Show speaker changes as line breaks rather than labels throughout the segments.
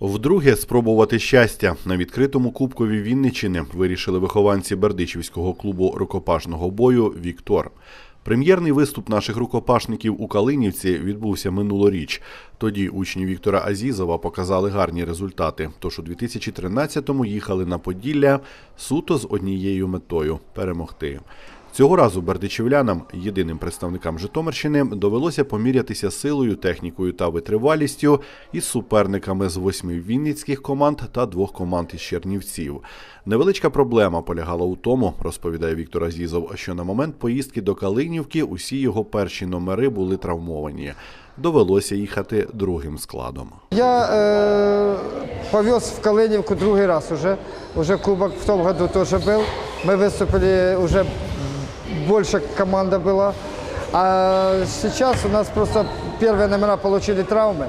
Вдруге спробувати щастя на відкритому кубкові Вінничини вирішили вихованці Бердичівського клубу рукопашного бою Віктор. Прем'єрний виступ наших рукопашників у Калинівці відбувся минулоріч. Тоді учні Віктора Азізова показали гарні результати. Тож у 2013-му їхали на Поділля суто з однією метою перемогти. Цього разу бердичівлянам, єдиним представникам Житомирщини, довелося помірятися силою, технікою та витривалістю із суперниками з восьми вінницьких команд та двох команд із Чернівців. Невеличка проблема полягала у тому, розповідає Віктор Азізов, що на момент поїздки до Калинівки усі його перші номери були травмовані. Довелося їхати другим складом.
Я э, повез в Калинівку другий раз уже. Уже кубок в том году тоже был. Мы выступили, уже больше команда была. А сейчас у нас просто первые номера получили травмы.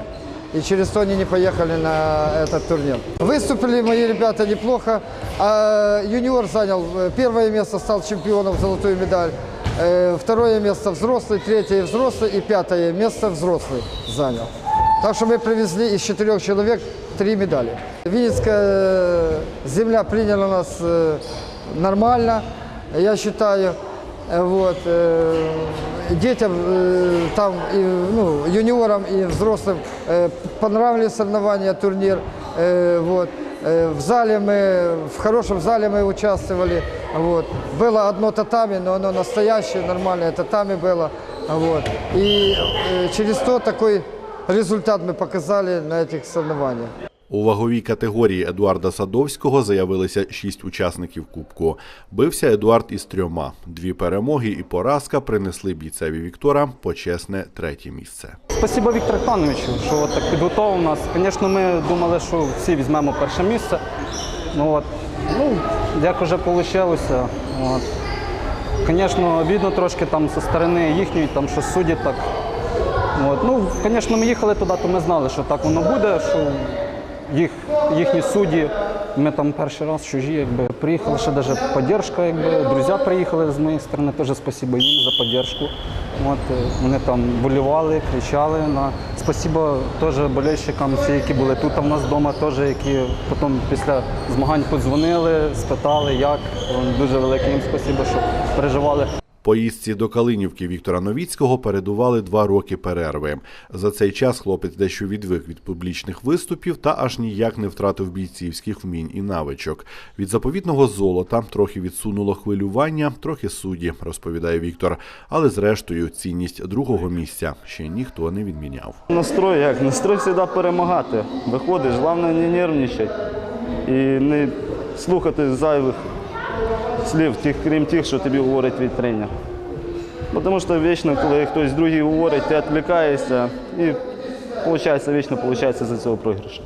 И через то они не поехали на этот турнир. Выступили мои ребята неплохо. А юниор занял э, первое место, стал чемпионом, золотую медаль. Э, Второе место взрослый, третье взрослый и пятое место взрослый занял. Так что мы привезли из четырех человек три медали. Винницкая э, земля приняла нас э, нормально, я считаю. Э, Вот. э, Детям э, там, и, ну, юниорам и взрослым э, понравились соревнования, турнир. Э, Вот. Э, В зале мы, в хорошем зале мы участвовали. Вот. Было одно татами, но оно настоящее, нормальное татами было. Вот. И э, через то такой результат мы показали на этих соревнованиях.
У ваговій категорії Едуарда Садовського заявилися шість учасників кубку. Бився Едуард із трьома. Дві перемоги і поразка принесли бійцеві Віктора почесне третє місце.
Спасибо Віктору Хановичу, що так підготував нас. Звісно, ми думали, що всі візьмемо перше місце. Ну, от, ну як вже вийшло. Звісно, обідно трошки там зі сторони їхньої, там що судді так. От. Ну, звісно, ми їхали туди, то ми знали, що так воно буде, що їх, їхні судді, ми там перший раз чужі, якби приїхали, ще навіть підтримка, якби друзі приїхали з моєї сторони, теж спасибо їм за підтримку. От, е, вони там болівали, кричали. На... Спасибо теж болельщикам, всі, які були тут в нас вдома, теж, які потім після змагань подзвонили, спитали, як. Дуже велике їм спасибо, що переживали.
Поїздці до Калинівки Віктора Новіцького передували два роки перерви. За цей час хлопець дещо відвик від публічних виступів та аж ніяк не втратив бійцівських вмінь і навичок. Від заповітного золота трохи відсунуло хвилювання, трохи судді, розповідає Віктор. Але зрештою цінність другого місця ще ніхто не відміняв.
Настрой як? Настрой завжди перемагати. Виходиш, головне не нервничати і не слухати зайвих слів, тих, крім тих, що тобі говорить твій тренер. Тому що вічно, коли хтось другий говорить, ти відвлікаєшся і виходить, вічно виходить за цього програшу.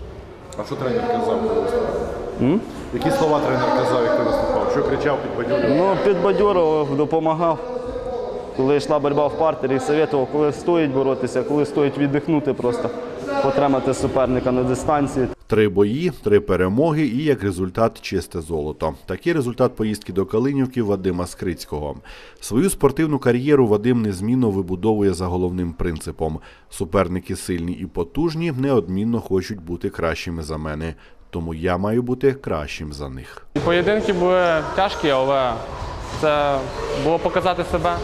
А що тренер казав, коли виступав? Які слова тренер казав, як ти виступав? Що кричав, підбадьорював?
Ну, підбадьорував, допомагав. Коли йшла боротьба в партері, советував, коли стоїть боротися, коли стоїть віддихнути просто, потримати суперника на дистанції.
Три бої, три перемоги і як результат чисте золото. Такий результат поїздки до Калинівки Вадима Скрицького. Свою спортивну кар'єру Вадим незмінно вибудовує за головним принципом: суперники сильні і потужні неодмінно хочуть бути кращими за мене. Тому я маю бути кращим за них.
Поєдинки були тяжкі, але це було показати себе,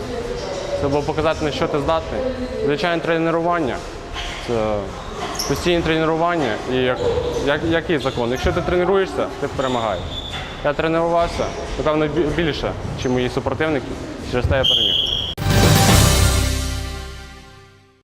це було показати, на що ти здатний. Звичайно, тренування. Це постійні тренування. І як, як, який закон? Якщо ти тренуєшся, ти перемагаєш. Я тренувався, напевно, більше, ніж мої супротивники, через те я переміг.